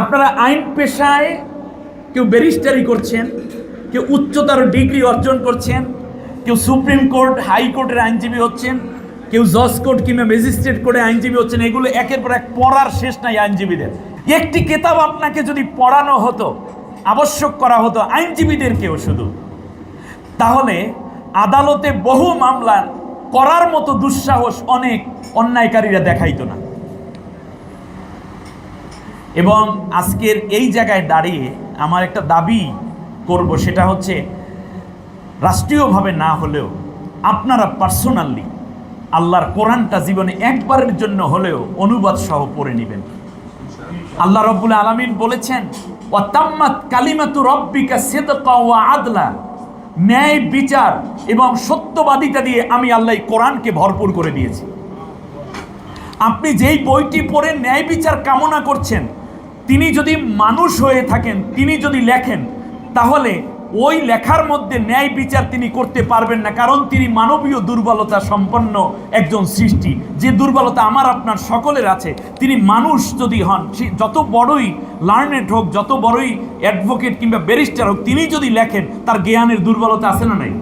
আপনারা আইন পেশায় কেউ ব্যারিস্টারি করছেন, কেউ উচ্চতর ডিগ্রি অর্জন করছেন, কেউ সুপ্রিম কোর্ট হাইকোর্টের আইনজীবী হচ্ছেন, কেউ জজ কোর্ট কিংবা ম্যাজিস্ট্রেট কোর্টে আইনজীবী হচ্ছেন, এগুলো একের পর এক পড়ার শেষ নাই আইনজীবীদের। একটি কেতাব আপনাকে যদি পড়ানো হতো, আবশ্যক করা হতো আইনজীবীদেরকেও শুধু। তাহলে আদালতে বহু মামলা করার মতো দুঃসাহস অনেক অন্যায়কারীরা দেখাইতো না। এবং আজকের এই জায়গায় দাঁড়িয়ে আমার একটা দাবি করব, সেটা হচ্ছে রাষ্ট্রীয়ভাবে না হলেও আপনারা পার্সোনালি আল্লাহর কোরআনটা জীবনে একবারের জন্য হলেও অনুবাদ সহ পড়ে নেবেন। আল্লাহ রব্বুল আলমিন বলেছেন ওয়াতাম্মাত কালিমাতু রব্বিকা সিদকা আদলা। ন্যায় বিচার এবং সত্যবাদিতা দিয়ে আমি আল্লাহ কোরআনকে ভরপুর করে দিয়েছি। আপনি যেই বইটি পড়ে ন্যায় বিচার কামনা করছেন তিনি যদি মানুষ হয়ে থাকেন তিনি যদি লেখেন তাহলে ওই লেখার মধ্যে ন্যায় বিচার তিনি করতে পারবেন না কারণ তিনি মানবীয় দুর্বলতা সম্পন্ন একজন সৃষ্টি। যে দুর্বলতা আমার আপনার সকলের আছে তিনি মানুষ যদি হন সে যত বড়ই লার্নেড হোক যত বড়ই অ্যাডভোকেট কিংবা ব্যারিস্টার হোক তিনি যদি লেখেন তার জ্ঞানের দুর্বলতা আছে না নাই?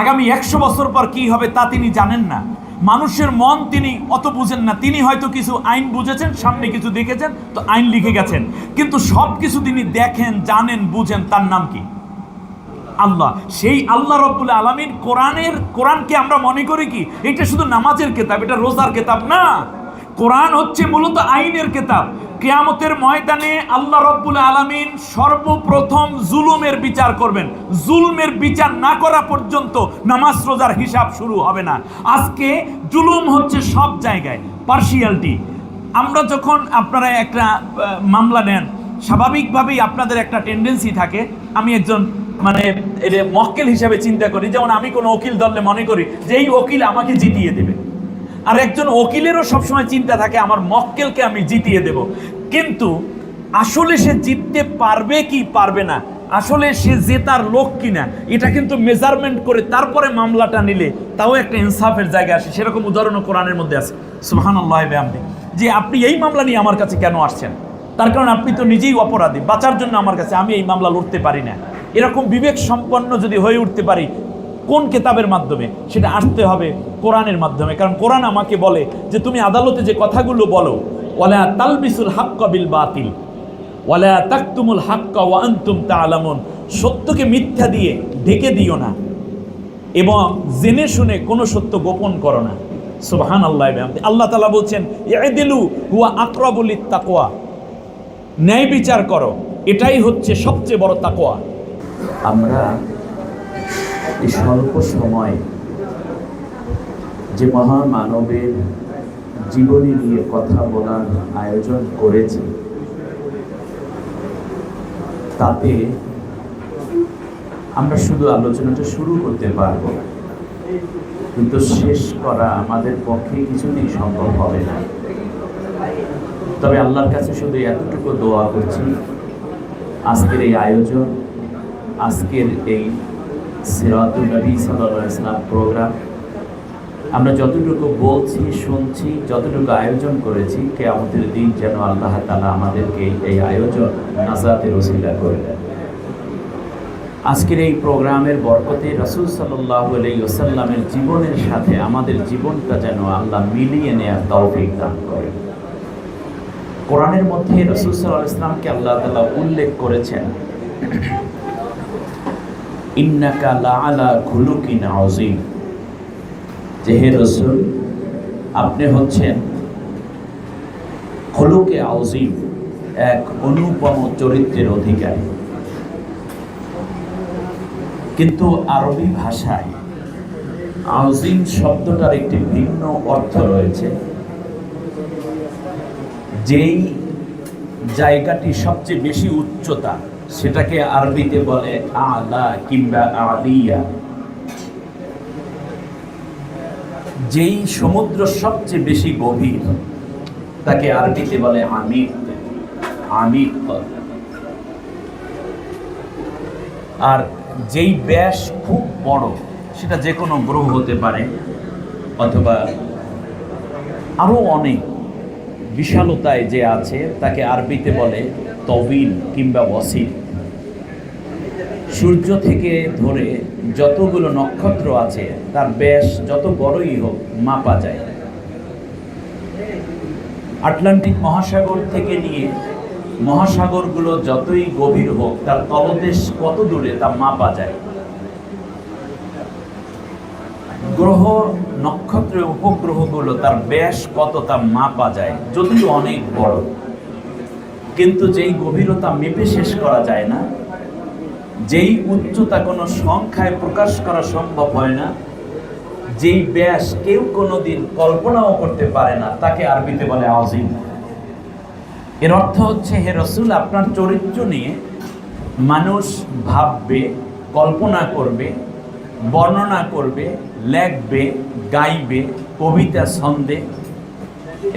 আগামী একশো বছর পর কি হবে তা তিনি জানেন না। মানুষের মন তিনি অত বুঝেন না। তিনি হয়তো কিছু আইন বুঝেছেন, সামনে কিছু দেখেছেন, তো আইন লিখে গেছেন। কিন্তু সব কিছু তিনি দেখেন, জানেন, বুঝেন, তার নাম কি? আল্লাহ। সেই আল্লাহ রব্বুল আলমীর কোরআনের, কোরআনকে আমরা মনে করি কি? এটা শুধু নামাজের কেতাব, এটা রোজার কেতাব না। কোরআন হচ্ছে মূলত আইনের কেতাব। কেয়ামতের ময়দানে আল্লাহ রব্বুল আলমিন সর্বপ্রথম জুলুমের বিচার করবেন। জুলমের বিচার না করা পর্যন্ত নামাজ রোজার হিসাব শুরু হবে না। আজকে জুলুম হচ্ছে সব জায়গায় পার্সিয়ালটি আমরা যখন আপনারা একটা মামলা নেন, স্বাভাবিকভাবেই আপনাদের একটা টেন্ডেন্সি থাকে। আমি একজন মানে মক্কেল হিসাবে চিন্তা করি, যেমন আমি কোনো উকিল দলে মনে করি যে এই উকিল আমাকে জিতিয়ে দেবে। আর একজন উকিলেরও সবসময় চিন্তা থাকে, আমার মক্কেলকে আমি জিতিয়ে দেব। কিন্তু আসলে সে জিততে পারবে কি পারবে না আসলে সে জেতার লোক কিনা, এটা কিন্তু মেজারমেন্ট করে তারপরে মামলাটা নিলে তাও একটা ইনসাফের জায়গা আসে। সেরকম উদাহরণও কোরআনের মধ্যে আছে। সুহান আল্লাহ যে আপনি এই মামলা নিয়ে আমার কাছে কেন আসছেন? তার কারণ আপনি তো নিজেই অপরাধী, বাঁচার জন্য আমার কাছে আমি এই মামলা লড়তে পারি না। এরকম বিবেক সম্পন্ন যদি হয়ে উঠতে পারি, কোন কেতাবের মাধ্যমে? সেটা আসতে হবে কোরআনের মাধ্যমে। কারণ কোরআন আমাকে বলে যে, তুমি আদালতে যে কথাগুলো বলো, ওয়ালা তালবিসুল হাক্কা বিল বাতিল। ওয়ালা তাকতুমুল হাক্কা ওয়া আনতুম সত্যকে মিথ্যা দিয়ে ঢেকে দিও না এবং জেনে শুনে কোনো সত্য গোপন করো না। সুবহান আল্লাহ আল্লাহ তালা বলছেন ইয়াদিলু হুয়া আকরাবুলিত তাকওয়া ন্যায় বিচার করো, এটাই হচ্ছে সবচেয়ে বড় তাকোয়া আমরা এই স্বল্প সময় যে মহামানবের জীবনী নিয়ে কথা বলার আয়োজন করেছি তাতে আমরা শুধু আলোচনাটা শুরু করতে পারব কিন্তু শেষ করা আমাদের পক্ষে কিছুতেই সম্ভব হবে না। তবে আল্লাহর কাছে শুধু এতটুকু দোয়া করছি, আজকের এই আয়োজন, আজকের এই সিরাতুল নবী সাল্লাল্লাহু ইসলাম প্রোগ্রাম আমরা যতটুকু বলছি, শুনছি, যতটুকু আয়োজন করেছি কে আমাদের দিন যেন আল্লাহ তালা আমাদেরকে এই আয়োজন নাজাতের ওসিলা করে দেন। আজকের এই প্রোগ্রামের বরকতে রসুল সাল্লাহ ওসাল্লামের জীবনের সাথে আমাদের জীবনটা যেন আল্লাহ মিলিয়ে নেয়ার তৌফিক দান করেন কোরআনের মধ্যে রসুল সাল্লাহ ইসলামকে আল্লাহ তালা উল্লেখ করেছেন, ইন্নাকা লা আলা খুলুকিন আযীম। যে হে রসুল, আপনি হচ্ছেন খুলুকে আউজিম এক অনুপম চরিত্রের অধিকারী। কিন্তু আরবি ভাষায় আউজিম শব্দটার একটি ভিন্ন অর্থ রয়েছে। যেই জায়গাটি সবচেয়ে বেশি উচ্চতা, সেটাকে আরবিতে বলে আলা কিংবা আলিয়া। যেই সমুদ্র সবচেয়ে বেশি গভীর, তাকে আরবিতে বলে আমির। আমির আর যেই ব্যাস খুব বড়, সেটা যে কোনো গ্রহ হতে পারে, অথবা আরও অনেক বিশালতায় যে আছে, তাকে আরবিতে বলে তবিল কিংবা ওয়াসিল। সূর্য থেকে ধরে যতগুলো নক্ষত্র আছে, তার ব্যাস যত বড়ই হোক, মাপা যায়। আটলান্টিক মহাসাগর থেকে নিয়ে মহাসাগরগুলো যতই গভীর হোক, তার তলদেশ কত দূরে, তা মাপা যায়। গ্রহ নক্ষত্র উপগ্রহগুলো, তার ব্যাস কত, তা মাপা যায়, যদিও অনেক বড়। কিন্তু যেই গভীরতা মেপে শেষ করা যায় না যেই উচ্চতা কোনো সংখ্যায় প্রকাশ করা সম্ভব হয় না, যেই ব্যাস কেউ কোনোদিন কল্পনাও করতে পারে না, তাকে আরবিতে বলে আজিম এর অর্থ হচ্ছে, হে রসুল, আপনার চরিত্র নিয়ে মানুষ ভাববে, কল্পনা করবে, বর্ণনা করবে, লেখবে, গাইবে, কবিতা ছন্দে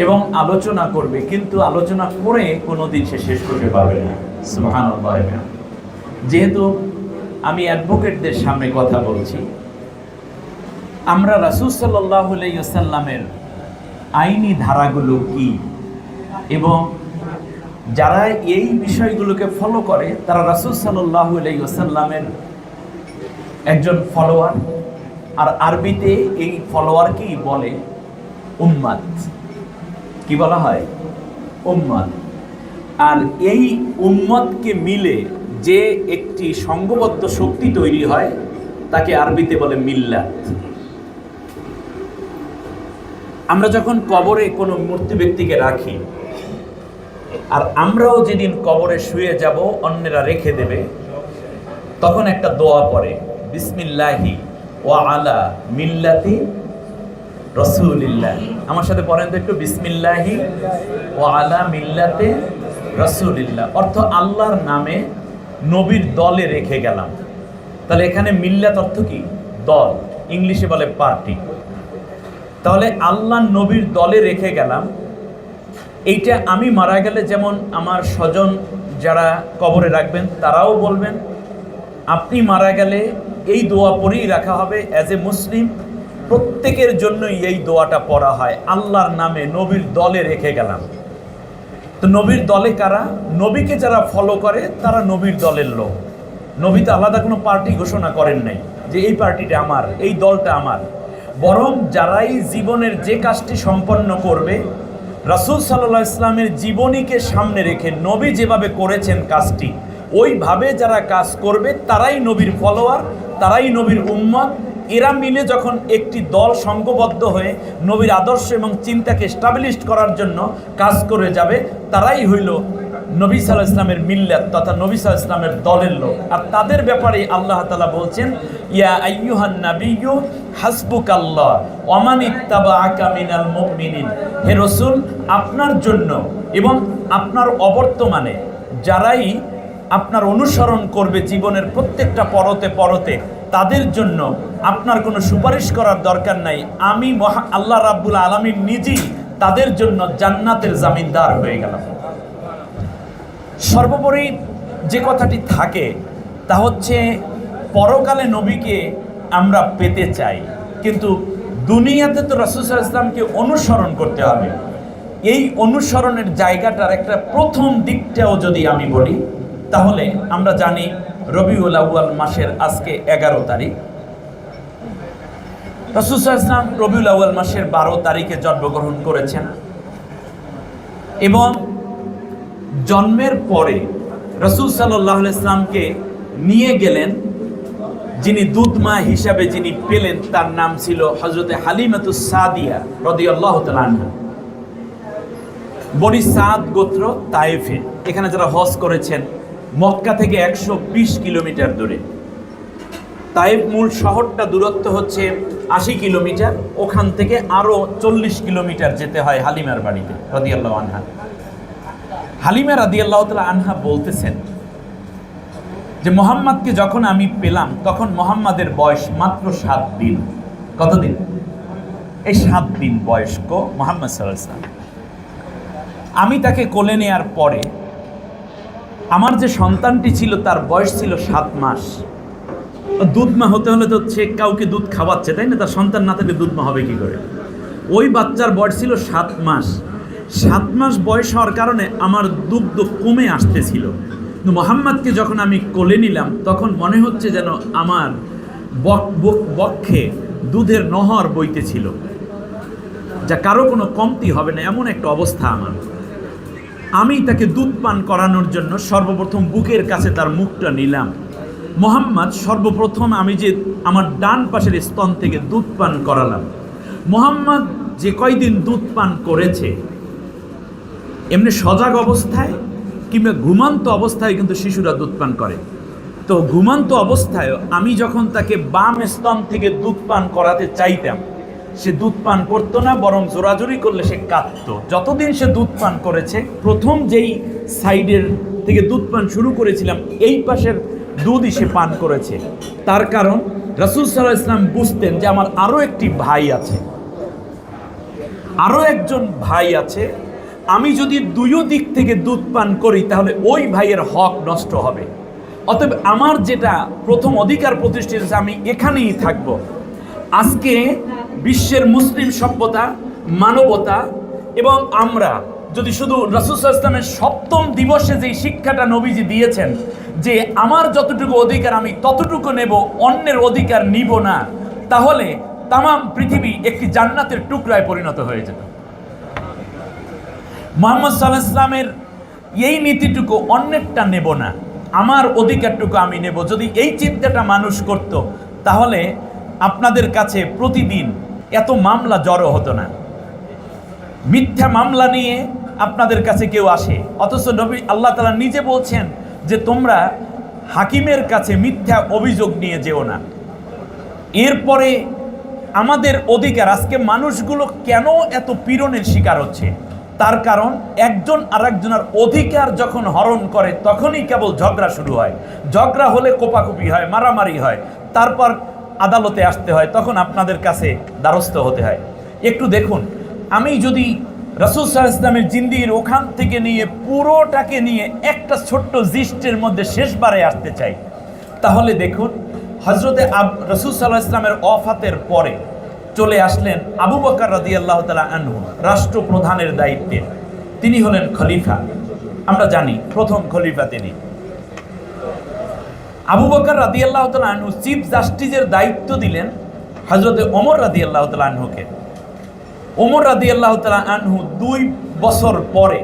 এবং আলোচনা করবে, কিন্তু আলোচনা করে কোনোদিন সে শেষ করতে পারবে না। সুবহানাল্লাহ যেহেতু আমি অ্যাডভোকেটদের সামনে কথা বলছি, আমরা রাসুল সাল্লাহ সাল্লামের আইনি ধারাগুলো কি? এবং যারা এই বিষয়গুলোকে ফলো করে, তারা রাসুল সাল্লাহ সাল্লামের একজন ফলোয়ার আর আরবিতে এই ফলোয়ারকেই বলে? উম্মাদ। কি বলা হয়? উম্মাদ। আর এই উম্মতকে মিলে যে একটি সংঘবদ্ধ শক্তি তৈরি হয়, তাকে আরবিতে বলে মিল্লাত। আমরা যখন কবরে কোনো মূর্তি ব্যক্তিকে রাখি, আর আমরাও যেদিন কবরে শুয়ে যাব, অন্যেরা রেখে দেবে, তখন একটা দোয়া পড়ে, বিসমিল্লাহি ও আলা মিল্লাতি রসুলিল্লাহ। আমার সাথে পড়েন তো একটু, বিসমিল্লাহি ও আলা মিল্লাতে রসুলিল্লাহ। অর্থ আল্লাহর নামে নবীর দলে রেখে গেলাম। তাহলে এখানে মিল্লাত অর্থ কি? দল। ইংলিশে বলে পার্টি। তাহলে আল্লাহ নবীর দলে রেখে গেলাম। এইটা আমি মারা গেলে যেমন আমার স্বজন যারা কবরে রাখবেন, তারাও বলবেন, আপনি মারা গেলে এই দোয়া পরেই রাখা হবে অ্যাজ এ মুসলিম প্রত্যেকের জন্যই এই দোয়াটা পড়া হয়। আল্লাহর নামে নবীর দলে রেখে গেলাম। তো নবীর দলে কারা? নবীকে যারা ফলো করে, তারা নবীর দলের লোক। নবী তো আলাদা কোনো পার্টি ঘোষণা করেন নাই যে এই পার্টিটা আমার, এই দলটা আমার। বরং যারাই জীবনের যে কাজটি সম্পন্ন করবে, রাসুল সাল্লাহ ইসলামের জীবনীকে সামনে রেখে নবী যেভাবে করেছেন কাজটি, ওইভাবে যারা কাজ করবে, তারাই নবীর ফলোয়ার তারাই নবীর উম্মত এরা মিলে যখন একটি দল সংঘবদ্ধ হয়ে নবীর আদর্শ এবং চিন্তাকে স্টাবলিশ করার জন্য কাজ করে যাবে, তারাই হইল নবী সাল্লাহ ইসলামের মিল্লাত তথা নবী সাল্লাহ ইসলামের দলের লোক। আর তাদের ব্যাপারে আল্লাহ তালা বলছেন, ইয়া আইয়ুহান নাবিয়্যু হাসবুক আল্লাহ ওমান ইত্তাবা আকা মিনাল মুমিনিন। হে রসুল, আপনার জন্য এবং আপনার অবর্তমানে যারাই আপনার অনুসরণ করবে জীবনের প্রত্যেকটা পরতে পরতে, তাদের জন্য আপনার কোনো সুপারিশ করার দরকার নাই। আমি মহা আল্লাহ রাব্বুল আলমীর নিজেই তাদের জন্য জান্নাতের জামিনদার হয়ে গেলাম। সর্বোপরি যে কথাটি থাকে, তা হচ্ছে পরকালে নবীকে আমরা পেতে চাই, কিন্তু দুনিয়াতে তো রসুল ইসলামকে অনুসরণ করতে হবে। এই অনুসরণের জায়গাটার একটা প্রথম দিকটাও যদি আমি বলি, তাহলে আমরা জানি রবিউল আউয়াল মাসের আজকে এগারো তারিখ। রসুল ইসলাম রবিউল আউয়াল মাসের বারো তারিখে জন্মগ্রহণ করেছেন এবং জন্মের পরে রসুল সাল্লাহ ইসলামকে নিয়ে গেলেন, যিনি দুধমা হিসাবে যিনি পেলেন, তার নাম ছিল হজরতে হালিমাতুস সাদিয়া রদিয়াল্লাহ তালান্না বনি সাদ গোত্র তাইফে, এখানে যারা হজ করেছেন, মক্কা থেকে একশো বিশ কিলোমিটার দূরে। তাইফ মূল শহরটা দূরত্ব হচ্ছে আশি কিলোমিটার, ওখান থেকে আরও চল্লিশ কিলোমিটার যেতে হয় হালিমার বাড়িতে, রদিয়াল্লাহ আনহা। হালিমা রাদিয়াল্লাহ তালা আনহা বলতেছেন যে, মোহাম্মদকে যখন আমি পেলাম, তখন মোহাম্মদের বয়স মাত্র সাত দিন। কতদিন? এই সাত দিন বয়স্ক মোহাম্মদ সাল্লাম আমি তাকে কোলে নেয়ার পরে, আমার যে সন্তানটি ছিল তার বয়স ছিল সাত মাস। দুধ মা হতে হলে তো সে কাউকে দুধ খাওয়াচ্ছে, তাই না? তার সন্তান না থাকলে দুধ মা হবে কি করে? ওই বাচ্চার বয়স ছিল সাত মাস। সাত মাস বয়স হওয়ার কারণে আমার দুগ্ধ কমে আসতেছিল। কিন্তু মোহাম্মদকে যখন আমি কোলে নিলাম, তখন মনে হচ্ছে যেন আমার বক- বক- বক্ষে দুধের নহর বইতেছিল। যা কারও কোনো কমতি হবে না, এমন একটা অবস্থা আমার। আমি তাকে দুধ পান করানোর জন্য সর্বপ্রথম বুকের কাছে তার মুখটা নিলাম। মোহাম্মদ, সর্বপ্রথম আমি যে আমার ডান পাশের স্তন থেকে দুধ পান করালাম। মোহাম্মদ যে কয়দিন দুধ পান করেছে, এমনি সজাগ অবস্থায় কিংবা ঘুমান্ত অবস্থায় কিন্তু শিশুরা দুধ পান করে। তো ঘুমান্ত অবস্থায় আমি যখন তাকে বাম স্তন থেকে দুধ পান করাতে চাইতাম, সে দুধ পান করতো না, বরং জোরাজুরি করলে সে কাঁদতো। যতদিন সে দুধ পান করেছে, প্রথম যেই সাইডের থেকে দুধ পান শুরু করেছিলাম, এই পাশের দুধই সে পান করেছে। তার কারণ রসুল সাল্লাহ ইসলাম বুঝতেন যে আমার আরও একটি ভাই আছে। আরও একজন ভাই আছে। আমি যদি দুইও দিক থেকে দুধ পান করি, তাহলে ওই ভাইয়ের হক নষ্ট হবে। অতএব আমার যেটা প্রথম অধিকার প্রতিষ্ঠিত আমি এখানেই থাকব। আজকে বিশ্বের মুসলিম সভ্যতা, মানবতা এবং আমরা যদি শুধু রসুল ইসলামের সপ্তম দিবসে যেই শিক্ষাটা নবীজি দিয়েছেন, যে আমার যতটুকু অধিকার আমি ততটুকু নেব, অন্যের অধিকার নিব না, তাহলে তামাম পৃথিবী একটি জান্নাতের টুকরায় পরিণত হয়ে যেত মোহাম্মদ সাল্লাহ এই নীতিটুকু অন্যেরটা নেব না, আমার অধিকারটুকু আমি নেব। যদি এই চিন্তাটা মানুষ করত, তাহলে আপনাদের কাছে প্রতিদিন এত মামলা জড়ো হতো না। মিথ্যা মামলা নিয়ে আপনাদের কাছে কেউ আসে। অথচ নবী আল্লাহ তালা নিজে বলছেন যে, তোমরা হাকিমের কাছে মিথ্যা অভিযোগ নিয়ে যেও না। এরপরে আমাদের অধিকার, আজকে মানুষগুলো কেন এত পীড়নের শিকার হচ্ছে? তার কারণ, একজন আরেকজনের অধিকার যখন হরণ করে, তখনই কেবল ঝগড়া শুরু হয়। ঝগড়া হলে কোপাকুপি হয়, মারামারি হয়, তারপর আদালতে আসতে হয়, তখন আপনাদের কাছে দ্বারস্থ হতে হয়। একটু দেখুন, আমি যদি রসুল ইসলামের জিন্দির ওখান থেকে নিয়ে পুরোটাকে নিয়ে একটা ছোট্ট জিস্টের মধ্যে শেষবারে আসতে চাই। তাহলে দেখুন হজরতে আব রসুল সাল্লাহ ইসলামের অফাতের পরে চলে আসলেন আবু বকর রাদি আল্লাহ তালা আনহু, রাষ্ট্রপ্রধানের দায়িত্বে। তিনি হলেন খলিফা। আমরা জানি, প্রথম খলিফা তিনি। আবু বকর রাদি আল্লাহ তালা আনহু চিফ জাস্টিসের দায়িত্ব দিলেন হজরতে ওমর রাদি আল্লাহ তালা আনহুকে। ওমর রাদি আল্লাহ তালা আনহু দুই বছর পরে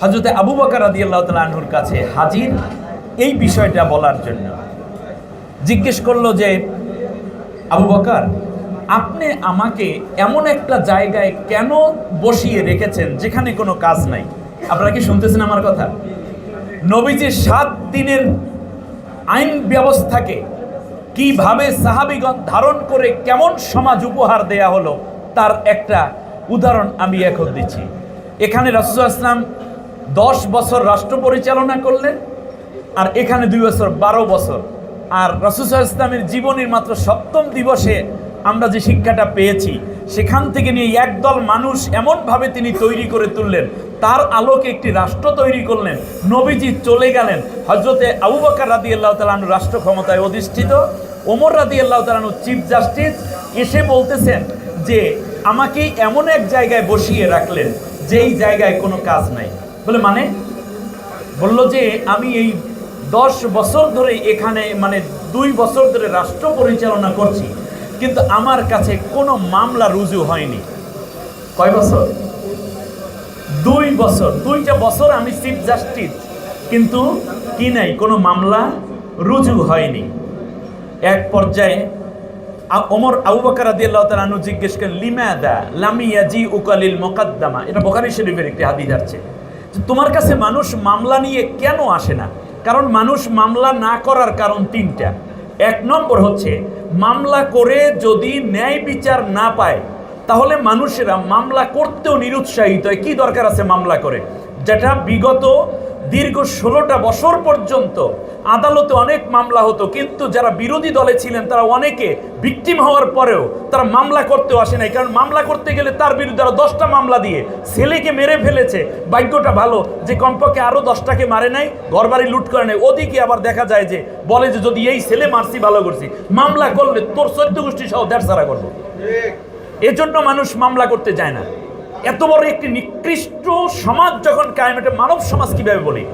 হজরতে আবু বকর রাদি আল্লাহ আনহুর কাছে হাজির। এই বিষয়টা বলার জন্য জিজ্ঞেস করল যে, আবু বকর, আপনি আমাকে এমন একটা জায়গায় কেন বসিয়ে রেখেছেন যেখানে কোনো কাজ নাই? আপনারা কি শুনতেছেন আমার কথা? নবীজি সাত দিনের আইন ব্যবস্থাকে কীভাবে সাহাবিগণ ধারণ করে কেমন সমাজ উপহার দেয়া হলো তার একটা উদাহরণ আমি এখন দিচ্ছি। এখানে রাসুল ইসলাম দশ বছর রাষ্ট্র পরিচালনা করলেন আর এখানে দুই বছর বারো বছর। আর রসুসা ইসলামের জীবনের মাত্র সপ্তম দিবসে আমরা যে শিক্ষাটা পেয়েছি, সেখান থেকে নিয়ে একদল মানুষ এমনভাবে তিনি তৈরি করে তুললেন। তার আলোকে একটি রাষ্ট্র তৈরি করলেন, নবীজি চলে গেলেন। হজরতে আবু বকর রাদি আল্লাহ তালানু রাষ্ট্র ক্ষমতায় অধিষ্ঠিত, ওমর রাদি আল্লাহ তালানু চিফ জাস্টিস, এসে বলতেছেন যে আমাকে এমন এক জায়গায় বসিয়ে রাখলেন যেই জায়গায় কোনো কাজ নাই। বলে মানে? বলল যে আমি এই দশ বছর ধরে এখানে মানে দুই বছর ধরে রাষ্ট্র পরিচালনা করছি, কিন্তু আমার কাছে কোনো মামলা রুজু হয়নি। কয় বছর? দুই বছর। দুইটা বছর আমি চিফ জাস্টিস, কিন্তু কি নাই, কোনো মামলা রুজু হয়নি। এক পর্যায়ে ওমর আবু বকর রাদিয়াল্লাহু তাআলা আনহু জিজ্ঞেস করেন, লিমাদা লামিয়া জি উকালিল মুকাদ্দামা? এটা বুখারী শরীফের একটি হাদিস আছে। তোমার কাছে মানুষ মামলা নিয়ে কেন আসে না? কারণ মানুষ মামলা না করার কারণ তিনটা। এক নম্বর হচ্ছে, মামলা করে যদি ন্যায় বিচার না পায়, তাহলে মানুষেরা মামলা করতেও নিরুৎসাহিত হয়। কী দরকার আছে মামলা করে? যেটা বিগত দীর্ঘ ষোলোটা বছর পর্যন্ত আদালতে অনেক মামলা হতো কিন্তু যারা বিরোধী দলে ছিলেন তারা অনেকে ভিকটিম হওয়ার পরেও তারা মামলা করতেও আসে নাই। কারণ মামলা করতে গেলে তার বিরুদ্ধে আরও দশটা মামলা দিয়ে ছেলেকে মেরে ফেলেছে। ভাগ্যটা ভালো যে কমপক্ষে আরও দশটাকে মারে নাই ঘরবাড়ি লুট করে নেয় ওদিকে আবার দেখা যায় যে বলে যে যদি এই ছেলে মারছি ভালো করছি। মামলা করলে তোর চোদ্দ গোষ্ঠী সহ দেড় সারা করব। এজন্য মানুষ মামলা করতে যায় না। এত বড় একটি নিকৃষ্ট সমাজ যখন কায়েম এটা মানব সমাজ কীভাবে বলি?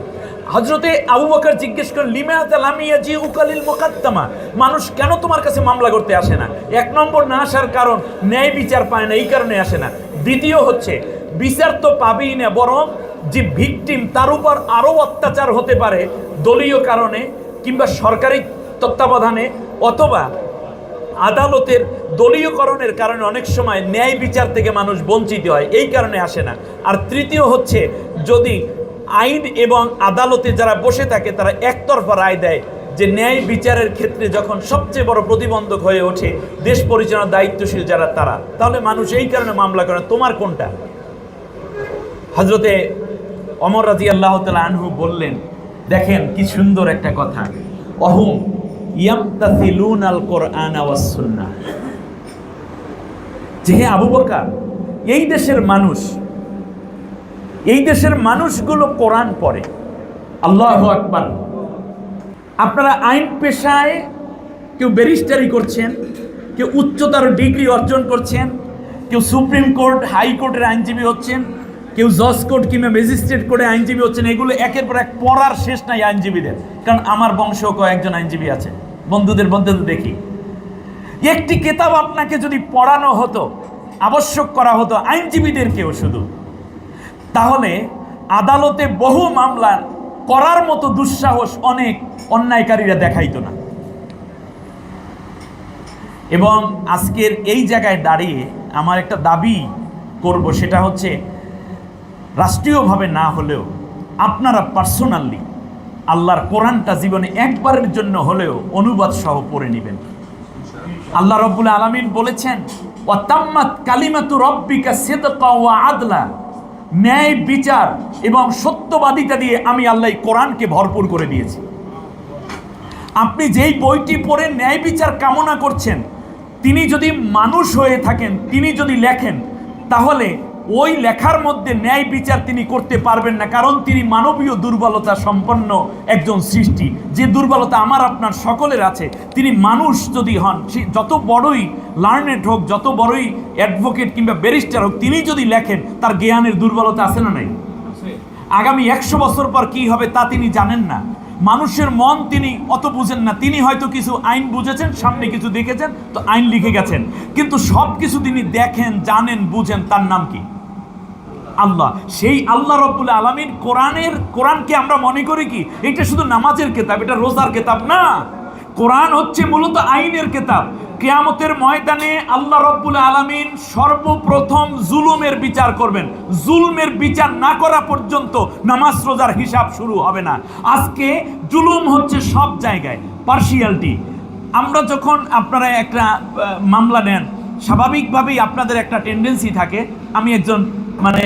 হজরতে আবু বকর জিজ্ঞেস করেন লিমায়াত লামিয়া জি উকালিল মোকাদ্দমা? মানুষ কেন তোমার কাছে মামলা করতে আসে না? এক নম্বর না আসার কারণ, ন্যায় বিচার পায় না, এই কারণে আসে না। দ্বিতীয় হচ্ছে, বিচার তো পাবেই না, বরং যে ভিকটিম, তার উপর আরও অত্যাচার হতে পারে দলীয় কারণে কিংবা সরকারি তত্ত্বাবধানে, অথবা আদালতের দলীয়করণের কারণে অনেক সময় ন্যায় বিচার থেকে মানুষ বঞ্চিত হয়, এই কারণে আসে না। আর তৃতীয় হচ্ছে, যদি আইন এবং আদালতে যারা বসে থাকে, তারা একতরফা রায় দেয় যে ন্যায় বিচারের ক্ষেত্রে যখন সবচেয়ে বড় প্রতিবন্ধক হয়ে ওঠে দেশ পরিচালনার দায়িত্বশীল যারা তারা, তাহলে মানুষ এই কারণে মামলা করে, তোমার কোনটা? হজরতে অমর রাজি আল্লাহ তালা আনহু বললেন, দেখেন কি সুন্দর একটা কথা। অহুম ইয়ামতাসিলুন আল কোরআন ওয়াস সুন্নাহ যে হে আবু বকর, এই দেশের মানুষ, এই দেশের মানুষগুলো কোরআন পড়ে। আল্লাহ আকবার। আপনারা আইন পেশায় কেউ ব্যারিস্টারি করছেন, কেউ উচ্চতর ডিগ্রি অর্জন করছেন, কেউ সুপ্রিম কোর্ট, হাইকোর্টের আইনজীবী হচ্ছেন কেউ জজ কোর্ট কিংবা ম্যাজিস্ট্রেট করে আইনজীবী হচ্ছেন, এগুলো একের পর এক পড়ার শেষ নাই আইনজীবীদের। কারণ আমার বংশ কয়েকজন আইনজীবী আছে। বন্ধুদের মধ্যে দেখি। একটি কেতাব আপনাকে যদি পড়ানো হতো, আবশ্যক করা হতো আইনজীবীদেরকেও শুধু, তাহলে আদালতে বহু মামলা করার মতো দুঃসাহস অনেক অন্যায়কারীরা দেখাইতো না। এবং আজকের এই জায়গায় দাঁড়িয়ে আমার একটা দাবি করব, সেটা হচ্ছে রাষ্ট্রীয়ভাবে না হলেও আপনারা পার্সোনালি আল্লাহর কোরআনটা জীবনে একবারের জন্য হলেও অনুবাদ সহ পড়ে নেবেন। আল্লাহ রব্বুল আলমিন বলেছেন, ওয়াতাম্মাত কালিমাতু রব্বিকা সিদকা আদলা। ন্যায় বিচার এবং সত্যবাদিতা দিয়ে আমি আল্লাহ কোরআনকে ভরপুর করে দিয়েছি। আপনি যেই বইটি পড়ে ন্যায় বিচার কামনা করছেন, তিনি যদি মানুষ হয়ে থাকেন, তিনি যদি লেখেন, তাহলে ওই লেখার মধ্যে ন্যায় বিচার তিনি করতে পারবেন না, কারণ তিনি মানবীয় দুর্বলতা সম্পন্ন একজন সৃষ্টি। যে দুর্বলতা আমার, আপনার সকলের আছে। তিনি মানুষ যদি হন, সে যত বড়ই লার্নেড হোক, যত বড়ই অ্যাডভোকেট কিংবা ব্যারিস্টার হোক, তিনি যদি লেখেন, তার জ্ঞানের দুর্বলতা আছে না নাই? আগামী একশো বছর পর কি হবে তা তিনি জানেন না। মানুষের মন তিনি অত বুঝেন না। তিনি হয়তো কিছু আইন বুঝেছেন, সামনে কিছু দেখেছেন, তো আইন লিখে গেছেন। কিন্তু সব কিছু তিনি দেখেন, জানেন, বুঝেন, তার নাম কি? আল্লাহ। সেই আল্লাহ রব্বুল আলমিন কোরআনের, কোরআনকে আমরা মনে করি কি? এটা শুধু নামাজের কেতাব, এটা রোজার কেতাব না। কোরআন হচ্ছে মূলত আইনের কেতাব। কেয়ামতের ময়দানে আল্লাহ রব্বুল আলমিন সর্বপ্রথম জুলুমের বিচার করবেন। জুলমের বিচার না করা পর্যন্ত নামাজ, রোজার হিসাব শুরু হবে না। আজকে জুলুম হচ্ছে সব জায়গায় পার্সিয়ালিটি আমরা যখন আপনারা একটা মামলা নেন, স্বাভাবিকভাবেই আপনাদের একটা টেন্ডেন্সি থাকে আমি একজন মানে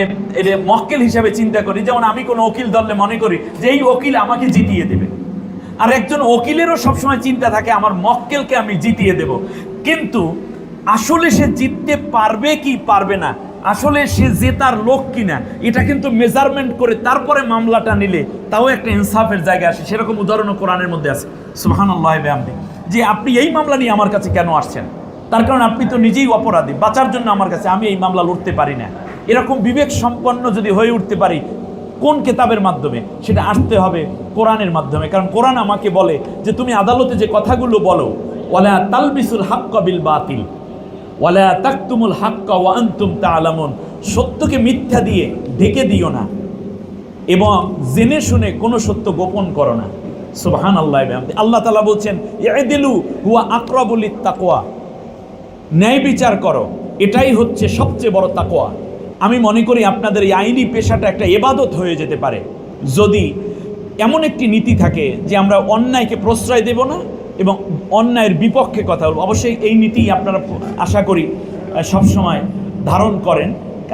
মক্কেল হিসাবে চিন্তা করি, যেমন আমি কোনো উকিল ধরলে মনে করি যে এই উকিল আমাকে জিতিয়ে দেবে। আর একজন উকিলেরও সবসময় চিন্তা থাকে, আমার মক্কেলকে আমি জিতিয়ে দেব। কিন্তু আসলে সে জিততে পারবে কি পারবে না? আসলে সে জেতার লোক কিনা? এটা কিন্তু মেজারমেন্ট করে তারপরে মামলাটা নিলে তাও একটা ইনসাফের জায়গা আসে। সেরকম উদাহরণও কোরআনের মধ্যে আছে। সুহান আল্লাহ যে আপনি এই মামলা নিয়ে আমার কাছে কেন আসছেন? তার কারণ আপনি তো নিজেই অপরাধী। বাঁচার জন্য আমার কাছে আমি এই মামলা লড়তে পারি না। এরকম বিবেক সম্পন্ন যদি হয়ে উঠতে পারি, কোন কেতাবের মাধ্যমে? সেটা আসতে হবে কোরআনের মাধ্যমে। কারণ কোরআন আমাকে বলে যে, তুমি আদালতে যে কথাগুলো বলো, ওয়ালা তালবিসুল হাক্কা বিল বাতিল, ওয়ালা তাকতুমুল হাক্কা ওয়া আনতুম তাআলামুন। সত্যকে মিথ্যা দিয়ে ঢেকে দিও না এবং জেনে শুনে কোনো সত্য গোপন করো না। সুবহান আল্লাহ আল্লাহ তালা বলছেন ইয়াদিলু হুয়া আকরাবুলিত তাকওয়া ন্যায় বিচার করো। এটাই হচ্ছে সবচেয়ে বড় তাকোয়া আমি মনে করি আপনাদের এই আইনি পেশাটা একটা এবাদত হয়ে যেতে পারে। যদি এমন একটি নীতি থাকে যে আমরা অন্যায়কে প্রশ্রয় দেব না এবং অন্যায়ের বিপক্ষে কথা বলব, অবশ্যই এই নীতি আপনারা আশা করি সবসময় ধারণ করেন।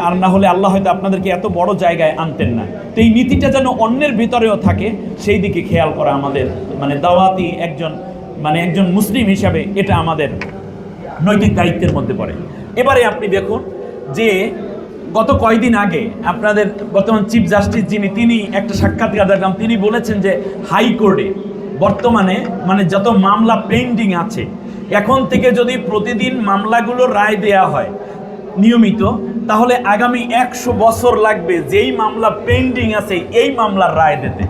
আর না হলে আল্লাহ হয়তো আপনাদেরকে এত বড় জায়গায় আনতেন না। তো এই নীতিটা যেন অন্যের ভিতরেও থাকে, সেই দিকে খেয়াল করা আমাদের মানে দাওয়াতি একজন মানে একজন মুসলিম হিসাবে এটা আমাদের নৈতিক দায়িত্বের মধ্যে পড়ে। এবারে আপনি দেখুন যে গত কয়দিন আগে আপনাদের বর্তমান চিফ জাস্টিস যিনি, তিনি একটা সাক্ষাৎকার দেখলাম তিনি বলেছেন যে হাইকোর্টে বর্তমানে মানে যত মামলা পেন্ডিং আছে, এখন থেকে যদি প্রতিদিন মামলাগুলো রায় দেয়া হয় নিয়মিত, তাহলে আগামী একশো বছর লাগবে যেই মামলা পেন্ডিং আছে, এই মামলার রায় দিতে।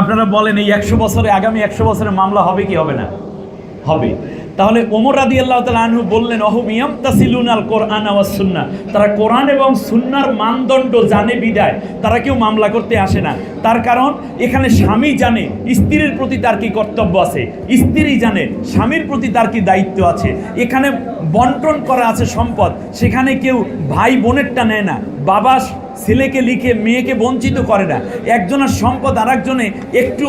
আপনারা বলেন এই একশো বছরে, আগামী একশো বছরে মামলা হবে কি হবে না? হবে। তাহলে ওমর রাদি আল্লাহ আনহু বললেন অহমিয়াম তাসিলুন আল কোরআন আওয়াজ সুন্না। তারা কোরআন এবং সুন্নার মানদণ্ড জানে বিদায়, তারা কেউ মামলা করতে আসে না। তার কারণ, এখানে স্বামী জানে, স্ত্রীর প্রতি তার কি কর্তব্য আছে? স্ত্রী জানে, স্বামীর প্রতি তার কি দায়িত্ব আছে? এখানে বন্টন করা আছে সম্পদ, সেখানে কেউ ভাই বোনেরটা নেয় না। বাবা ছেলেকে লিখে মেয়েকে বঞ্চিত করে না। একজনের সম্পদ আরেকজনে একটু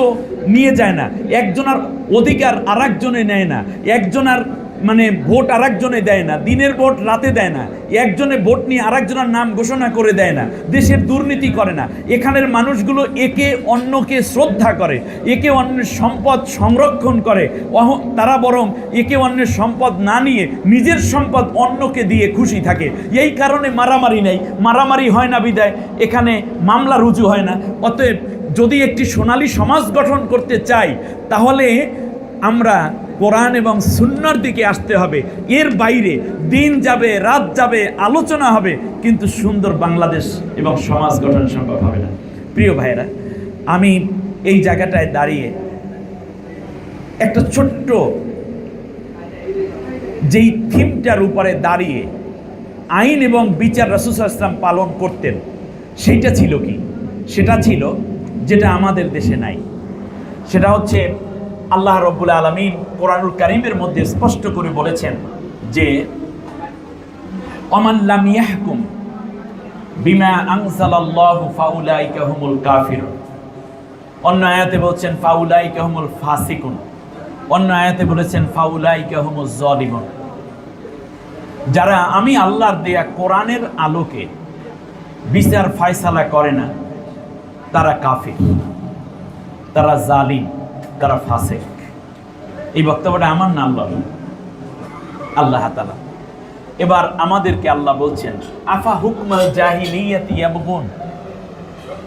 নিয়ে যায় না। একজনের অধিকার আরেকজনে নেয় না। একজনের মানে ভোট আর একজনে দেয় না, দিনের ভোট রাতে দেয় না, একজনে ভোট নিয়ে আর একজনের নাম ঘোষণা করে দেয় না, দেশের দুর্নীতি করে না। এখানের মানুষগুলো একে অন্যকে শ্রদ্ধা করে, একে অন্যের সম্পদ সংরক্ষণ করে, অহ- তারা বরং একে অন্যের সম্পদ না নিয়ে নিজের সম্পদ অন্যকে দিয়ে খুশি থাকে। এই কারণে মারামারি নেই, মারামারি হয় না বিদায়, এখানে মামলা রুজু হয় না। অতএব যদি একটি সোনালী সমাজ গঠন করতে চাই, তাহলে আমরা কোরআন এবং সুন্নার দিকে আসতে হবে। এর বাইরে দিন যাবে, রাত যাবে, আলোচনা হবে, কিন্তু সুন্দর বাংলাদেশ এবং সমাজ গঠন সম্ভব হবে না। প্রিয় ভাইয়েরা, আমি এই জায়গাটায় দাঁড়িয়ে একটা ছোট্ট যেই থিমটার উপরে দাঁড়িয়ে আইন এবং বিচার রাসুসাল ইসলাম পালন করতেন সেইটা ছিল কি? সেটা ছিল যেটা আমাদের দেশে নাই। সেটা হচ্ছে আল্লাহ রব্বুল আলমিন কোরআনুল কারিমের মধ্যে স্পষ্ট করে বলেছেন যে অমাল্লাম ইয়াহকুম বিমা আনসালাল্লাহু ফাউলাইকা হুমুল কাফিরুন। অন্য আয়াতে বলছেন, ফাউলাইকা হুমুল ফাসিকুন। অন্য আয়াতে বলেছেন, ফাউলাইকা হুমুল জলিমুন। যারা আমি আল্লাহর দেয়া কোরআনের আলোকে বিচার ফায়সালা করে না, তারা কাফির, তারা জালিম। তারা ফাসেক। এই বক্তব্যটা আমার না আল্লাহ আল্লাহ তালা এবার আমাদেরকে আল্লাহ বলছেন, আফা হুকমাল জাহিলিয়াতি ইয়াবগুন?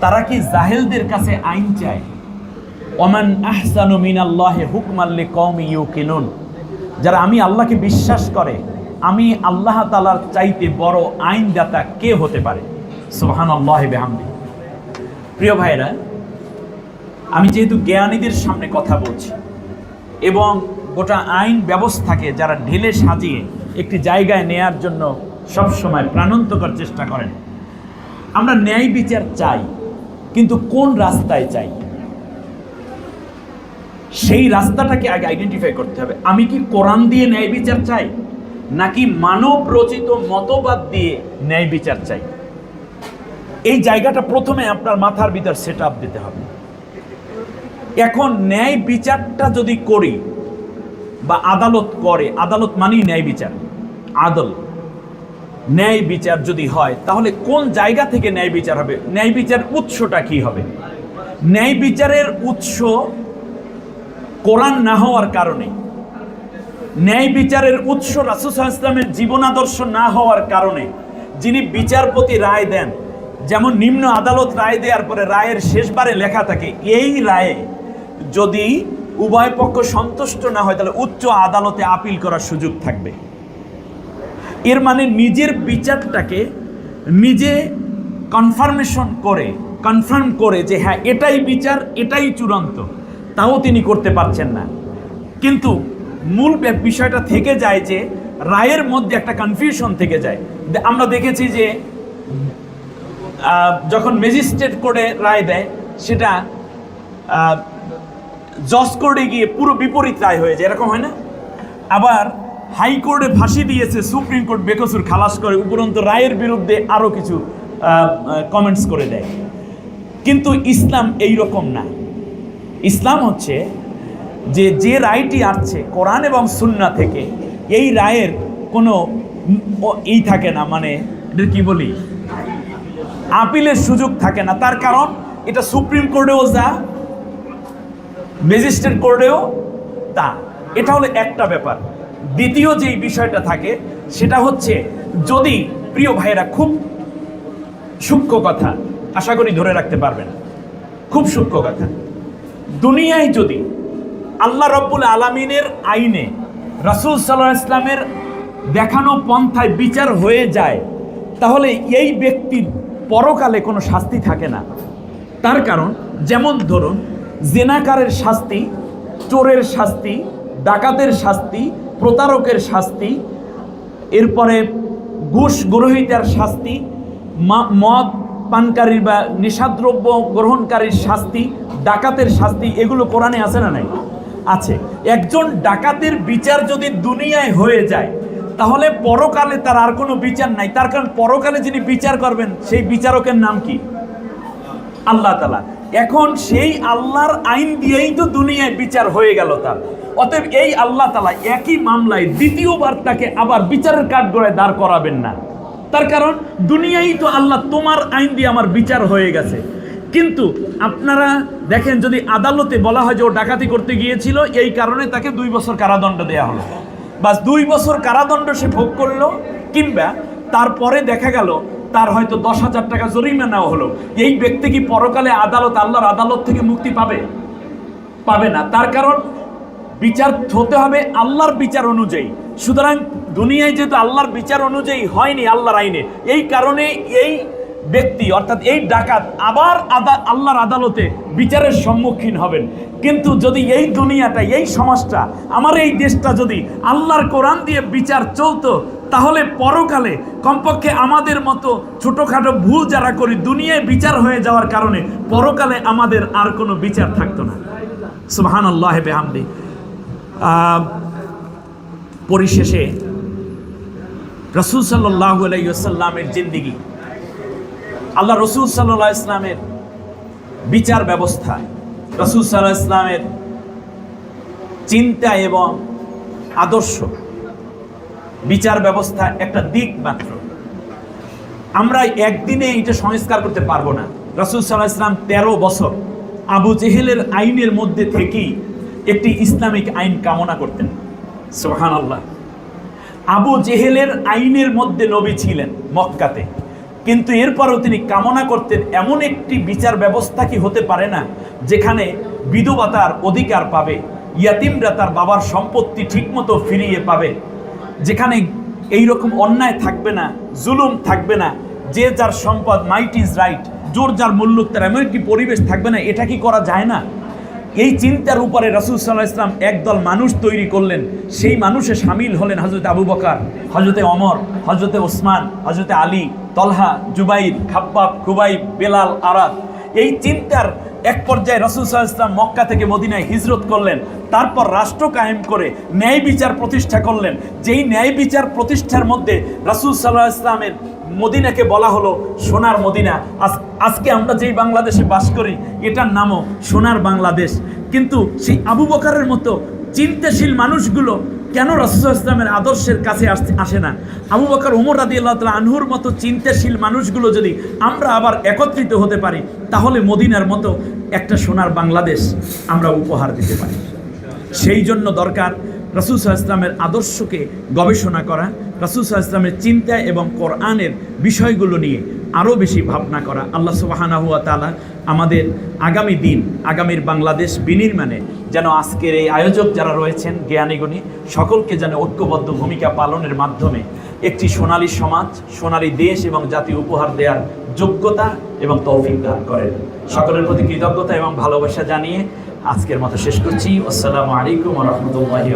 তারা কি জাহেলদের কাছে আইন চায়? ওমান আহসানু মিনাল্লাহি হুকমান লিকওমি ইউকিনুন? যারা আমি আল্লাহকে বিশ্বাস করে, আমি আল্লাহ তাআলার চাইতে বড় আইনদাতা কে হতে পারে? সুবহানাল্লাহি বিহামদি। প্রিয় ভাইরা আমি যেহেতু জ্ঞানীদের সামনে কথা বলছি এবং গোটা আইন ব্যবস্থাকে যারা ঢেলে সাজিয়ে একটি জায়গায় নেয়ার জন্য সবসময় প্রাণান্তকর চেষ্টা করেন, আমরা ন্যায় বিচার চাই, কিন্তু কোন রাস্তায় চাই? সেই রাস্তাটাকে আগে আইডেন্টিফাই করতে হবে। আমি কি কোরআন দিয়ে ন্যায় বিচার চাই, নাকি মানব রচিত মতবাদ দিয়ে ন্যায় বিচার চাই? এই জায়গাটা প্রথমে আপনার মাথার ভিতর সেট আপ দিতে হবে। এখন ন্যায় বিচারটা যদি করি বা আদালত করে, আদালত মানেই ন্যায় বিচার, আদল। ন্যায় বিচার যদি হয়, তাহলে কোন জায়গা থেকে ন্যায় বিচার হবে? ন্যায় বিচার উৎসটা কি হবে? ন্যায় বিচারের উৎস কোরআন না হওয়ার কারণে। ন্যায় বিচারের উৎস রাসুসাহ ইসলামের জীবনাদর্শ না হওয়ার কারণে যিনি বিচারপতি রায় দেন, যেমন নিম্ন আদালত রায় দেওয়ার পরে রায়ের শেষবারে লেখা থাকে, এই রায়ে যদি উভয় পক্ষ সন্তুষ্ট না হয়, তাহলে উচ্চ আদালতে আপিল করার সুযোগ থাকবে। এর মানে নিজের বিচারটাকে নিজে কনফার্মেশন করে কনফার্ম করে যে হ্যাঁ এটাই বিচার, এটাই চূড়ান্ত। তাও তিনি করতে পারছেন না। কিন্তু মূল বিষয়টা থেকে যায় যে রায়ের মধ্যে একটা কনফিউশন থেকে যায়। আমরা দেখেছি যে যখন ম্যাজিস্ট্রেট করে রায় দেয়, সেটা আহ, জজ কোর্টে গিয়ে পুরো বিপরীত রায় হয়ে যায়। এরকম হয় না? আবার হাইকোর্টে ফাঁসি দিয়েছে সুপ্রিম কোর্ট বেকসুর খালাস করে উপরন্ত রায়ের বিরুদ্ধে আরও কিছু কমেন্টস করে দেয়। কিন্তু ইসলাম এই রকম না। ইসলাম হচ্ছে যে যে রায়টি আসছে কোরআন এবং সুন্না থেকে এই রায়ের কোনো এই থাকে না মানে এটা কি বলি? আপিলের সুযোগ থাকে না। তার কারণ এটা সুপ্রিম কোর্টেও যা ম্যাজিস্ট্রেট কোর্টেও তা। এটা হলো একটা ব্যাপার। দ্বিতীয় যেই বিষয়টা থাকে, সেটা হচ্ছে যদি প্রিয় ভাইয়েরা খুব সূক্ষ্ম কথা, আশা করি ধরে রাখতে পারবেন, খুব সূক্ষ্ম কথা। দুনিয়ায় যদি আল্লাহ রব্বুল আলমিনের আইনে রাসূল সাল্লাহ ইসলামের দেখানো পন্থায় বিচার হয়ে যায়, তাহলে এই ব্যক্তির পরকালে কোনো শাস্তি থাকে না। তার কারণ, যেমন ধরুন জেনাকারের শাস্তি, চোরের শাস্তি, ডাকাতের শাস্তি, প্রতারকের শাস্তি, এরপরে ঘুষ গ্রহিতার শাস্তি মদ পানকারীর বা নেশাদ্রব্য গ্রহণকারীর শাস্তি, ডাকাতের শাস্তি, এগুলো কোরআনে আছে না নাই? আছে। একজন ডাকাতের বিচার যদি দুনিয়ায় হয়ে যায়, তাহলে পরকালে তার আর কোনো বিচার নাই। তার কারণ পরকালে যিনি বিচার করবেন, সেই বিচারকের নাম কি? আল্লাহ তালা এখন সেই আল্লাহর আইন দিয়েই তো দুনিয়ায় বিচার হয়ে গেল তার। অতএব এই আল্লাহ তালা একই মামলায় দ্বিতীয়বার তাকে আবার বিচারের কাঠগড়ায় দাঁড় করাবেন না। তার কারণ, দুনিয়ায় তো আল্লাহ তোমার আইন দিয়ে আমার বিচার হয়ে গেছে। কিন্তু আপনারা দেখেন, যদি আদালতে বলা হয় যে ও ডাকাতি করতে গিয়েছিল, এই কারণে তাকে দুই বছর কারাদণ্ড দেওয়া হলো। বাস দুই বছর কারাদণ্ড সে ভোগ করল, কিংবা তারপরে দেখা গেল তার হয়তো দশ হাজার টাকা জরিমানাও হলো। এই ব্যক্তি কি পরকালে আদালত, আল্লাহর আদালত থেকে মুক্তি পাবে? পাবে না। তার কারণ, বিচার হতে হবে আল্লাহর বিচার অনুযায়ী। সুতরাং দুনিয়ায় যেহেতু আল্লাহর বিচার অনুযায়ী হয়নি আল্লাহর আইনে, এই কারণে এই ব্যক্তি, অর্থাৎ এই ডাকাত আবার আদা, আল্লাহর আদালতে বিচারের সম্মুখীন হবেন। কিন্তু যদি এই দুনিয়াটা, এই সমাজটা, আমার এই দেশটা যদি আল্লাহর কোরআন দিয়ে বিচার চলতো তাহলে পরকালে কমপক্ষে আমাদের মতো ছোটোখাটো ভুল যারা করি দুনিয়ায় বিচার হয়ে যাওয়ার কারণে পরকালে আমাদের আর কোনো বিচার থাকতো না। সুবহান আল্লাহ বেহামদি পরিশেষে রসুল সাল্লাহ আলাইসাল্লামের জিন্দিগি। আল্লাহ রসুল সাল্লাহ ইসলামের বিচার ব্যবস্থা, রসুল সাল্লাহ ইসলামের চিন্তা এবং আদর্শ বিচার ব্যবস্থা একটা দিক মাত্র। আমরা একদিনে এটা সংস্কার করতে পারব না। রসুল সাল্লাহ ইসলাম তেরো বছর আবু জেহেলের আইনের মধ্যে থেকেই একটি ইসলামিক আইন কামনা করতেন। সোহান আল্লাহ আবু জেহেলের আইনের মধ্যে নবী ছিলেন মক্কাতে। কিন্তু এরপরও তিনি কামনা করতেন এমন একটি বিচার ব্যবস্থা কি হতে পারে না, যেখানে বিধবা তার অধিকার পাবে, ইয়াতিমরা তার বাবার সম্পত্তি ঠিকমতো ফিরিয়ে পাবে যেখানে এই রকম অন্যায় থাকবে না, জুলুম থাকবে না, যে যার সম্পদ মাইট ইজ রাইট জোর যার মূল্য, তার এমন একটি পরিবেশ থাকবে না, এটা কি করা যায় না? এই চিন্তার উপরে রাসুল সাল্লাহ ইসলাম একদল মানুষ তৈরি করলেন, সেই মানুষে সামিল হলেন হজরত আবু বকার হজরতে অমর হজরতে ওসমান হজরতে আলী, তলহা, জুবাইর, খাব্বাব, খুবাইব, বেলাল আরাত এই চিন্তার এক পর্যায়ে রসুল ইসলাম মক্কা থেকে মদিনায় হিজরত করলেন। তারপর রাষ্ট্র কায়েম করে ন্যায় বিচার প্রতিষ্ঠা করলেন। যেই ন্যায় বিচার প্রতিষ্ঠার মধ্যে রাসুল সাল্লাহ ইসলামের মদিনাকে বলা হলো সোনার মদিনা। আজ, আজকে আমরা যেই বাংলাদেশে বাস করি, এটার নামও সোনার বাংলাদেশ। কিন্তু সেই আবু বকারের মতো চিন্তাশীল মানুষগুলো কেন রাসুল ইসলামের আদর্শের কাছে আসতে আসে না? আবু বকর, উমর রাদি আল্লাহ তালা আনহুর মতো চিন্তাশীল মানুষগুলো যদি আমরা আবার একত্রিত হতে পারি, তাহলে মদিনার মতো একটা সোনার বাংলাদেশ আমরা উপহার দিতে পারি। সেই জন্য দরকার রাসুল ইসলামের আদর্শকে গবেষণা করা রাসুল ইসলামের চিন্তা এবং কোরআনের বিষয়গুলো নিয়ে আরও বেশি ভাবনা করা। আল্লাহ সুবাহানা হুয়া তালা আমাদের আগামী দিন, আগামীর বাংলাদেশ বিনির্মাণে যেন আজকের এই আয়োজক যারা রয়েছেন, জ্ঞানীগুণী, সকলকে যেন ঐক্যবদ্ধ ভূমিকা পালনের মাধ্যমে একটি সোনালী সমাজ, সোনালী দেশ এবং জাতি উপহার দেওয়ার যোগ্যতা এবং তৌফিক দান করেন। সকলের প্রতি কৃতজ্ঞতা এবং ভালোবাসা জানিয়ে আজকের মতো শেষ করছি। আসসালামু আলাইকুম রহমতুল্লাহি